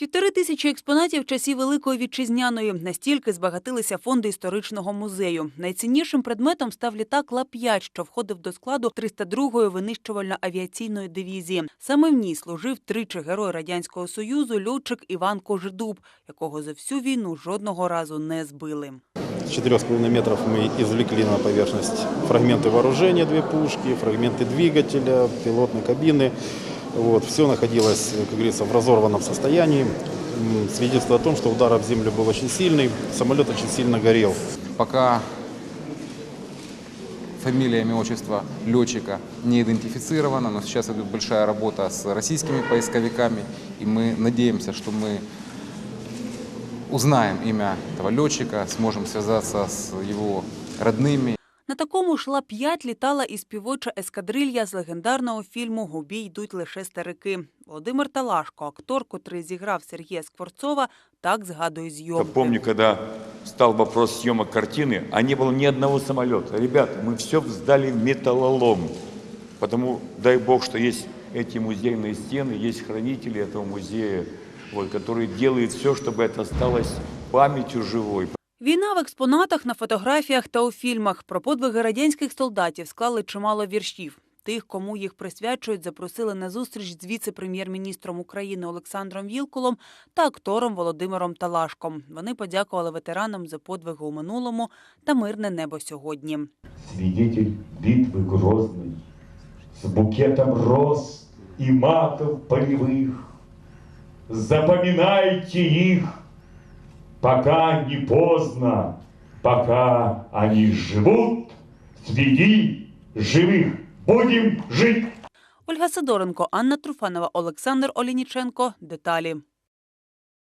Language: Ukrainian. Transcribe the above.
Півтори тисячі експонатів часів Великої Вітчизняної. Настільки збагатилися фонди історичного музею. Найціннішим предметом став літак Ла-5, що входив до складу 302-ї винищувально-авіаційної дивізії. Саме в ній служив тричі герой Радянського Союзу льотчик Іван Кожедуб, якого за всю війну жодного разу не збили. С 4,5 метров мы извлекли на поверхность фрагменты вооружения, две пушки, фрагменты двигателя, пилотной кабины. Вот, все находилось, как говорится, в разорванном состоянии. Свидетельство о том, что удар об землю был очень сильный, самолет очень сильно горел. Пока фамилия, имя, отчество летчика не идентифицировано, но сейчас идет большая работа с российскими поисковиками, и мы надеемся, что мы узнаем имя этого летчика, сможем связаться с его родными. На такому ж Ла-5 літала і співоча ескадрилья з легендарного фільму «Губі йдуть лише старики». Володимир Талашко, актор, котрий зіграв Сергія Скворцова, так згадує Я зйомки. помню, когда стал вопрос съемок картины, а не было ни одного самолета. Ребята, мы все сдали в металлолом. Потому, дай бог, что есть эти музейные стены, есть хранители этого музея, вот, которые делают все, чтобы это осталось памятью живой. Війна в експонатах, на фотографіях та у фільмах. Про подвиги радянських солдатів склали чимало віршів. Тих, кому їх присвячують, запросили на зустріч з віце-прем'єр-міністром України Олександром Вілкулом та актором Володимиром Талашком. Вони подякували ветеранам за подвиги у минулому та мирне небо сьогодні. свидетель битвы грозной, С букетом роз и матов полевых. Запоминайте их, пока не поздно, пока они живут среди живых. Будем жить! Ольга Сидоренко, Анна Труфанова, Олександр Олініченко. Деталі.